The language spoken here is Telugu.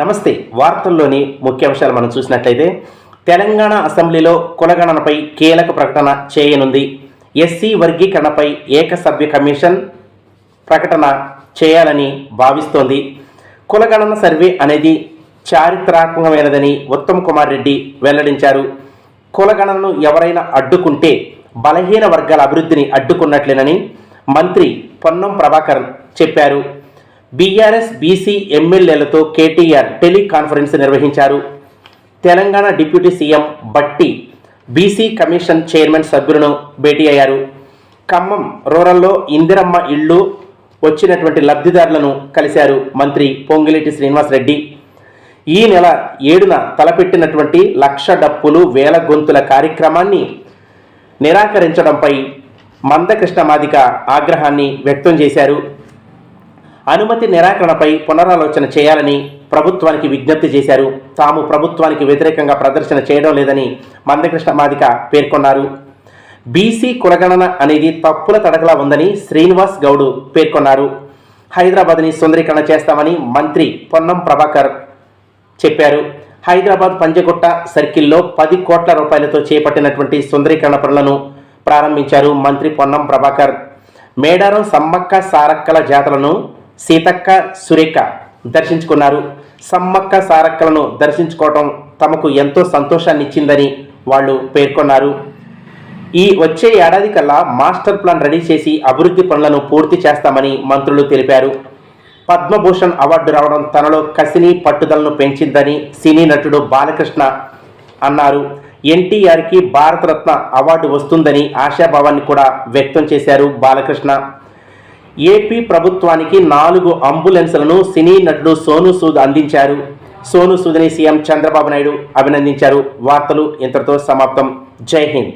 నమస్తే. వార్తల్లోని ముఖ్యాంశాలు మనం చూసినట్లయితే తెలంగాణ అసెంబ్లీలో కులగణనపై కీలక ప్రకటన చేయనుంది. ఎస్సీ వర్గీకరణపై ఏకసభ్య కమిషన్ ప్రకటన చేయాలని భావిస్తోంది. కులగణన సర్వే అనేది చారిత్రాత్మకమైనదని ఉత్తమ్ కుమార్ రెడ్డి వెల్లడించారు. కులగణనను ఎవరైనా అడ్డుకుంటే బలహీన వర్గాల అభివృద్ధిని అడ్డుకున్నట్లేనని మంత్రి పొన్నం ప్రభాకర్ చెప్పారు. బీఆర్ఎస్ బీసీ ఎమ్మెల్యేలతో కేటీఆర్ టెలికాన్ఫరెన్స్ నిర్వహించారు. Telangana deputy CM Bhatti BC commission chairman సభ్యులను భేటీ అయ్యారు. ఖమ్మం రూరల్లో ఇందిరమ్మ ఇళ్ళు వచ్చినటువంటి లబ్ధిదారులను కలిశారు మంత్రి పొంగిలేటి శ్రీనివాసరెడ్డి. ఈ నెల ఏడున తలపెట్టినటువంటి లక్ష డప్పులు వేల గొంతుల కార్యక్రమాన్ని నిరాకరించడంపై మందకృష్ణ మాదిక ఆగ్రహాన్ని వ్యక్తం చేశారు. అనుమతి నిరాకరణపై పునరాలోచన చేయాలని ప్రభుత్వానికి విజ్ఞప్తి చేశారు. తాము ప్రభుత్వానికి వ్యతిరేకంగా ప్రదర్శన చేయడం లేదని మందకృష్ణ మాదిక పేర్కొన్నారు. బీసీ కులగణన అనేది తప్పుల తడకలా ఉందని శ్రీనివాస్ గౌడ్ పేర్కొన్నారు. హైదరాబాద్ని సుందరీకరణ చేస్తామని మంత్రి పొన్నం ప్రభాకర్ చెప్పారు. హైదరాబాద్ పంజగుట్ట సర్కిల్లో పది కోట్ల రూపాయలతో చేపట్టినటువంటి సుందరీకరణ పనులను ప్రారంభించారు మంత్రి పొన్నం ప్రభాకర్. మేడారం సమ్మక్క సారక్కల జాతరను సీతక్క సురేఖ దర్శించుకున్నారు. సమ్మక్క సారక్కలను దర్శించుకోవటం తమకు ఎంతో సంతోషాన్ని ఇచ్చిందని వాళ్ళు పేర్కొన్నారు. ఈ వచ్చే ఏడాది కల్లా మాస్టర్ ప్లాన్ రెడీ చేసి అభివృద్ధి పనులను పూర్తి చేస్తామని మంత్రులు తెలిపారు. పద్మభూషణ్ అవార్డు రావడం తనలో కసిని పట్టుదలను పెంచిందని సినీ నటుడు బాలకృష్ణ అన్నారు. ఎన్టీఆర్కి భారతరత్న అవార్డు వస్తుందని ఆశాభావాన్ని కూడా వ్యక్తం చేశారు బాలకృష్ణ. ఏపీ ప్రభుత్వానికి నాలుగు అంబులెన్స్లను సినీ నటుడు సోను సూద్ అందించారు. సోను సూద్ని సీఎం చంద్రబాబు నాయుడు అభినందించారు. వార్తలు ఇంతటితో సమాప్తం. జై హింద్.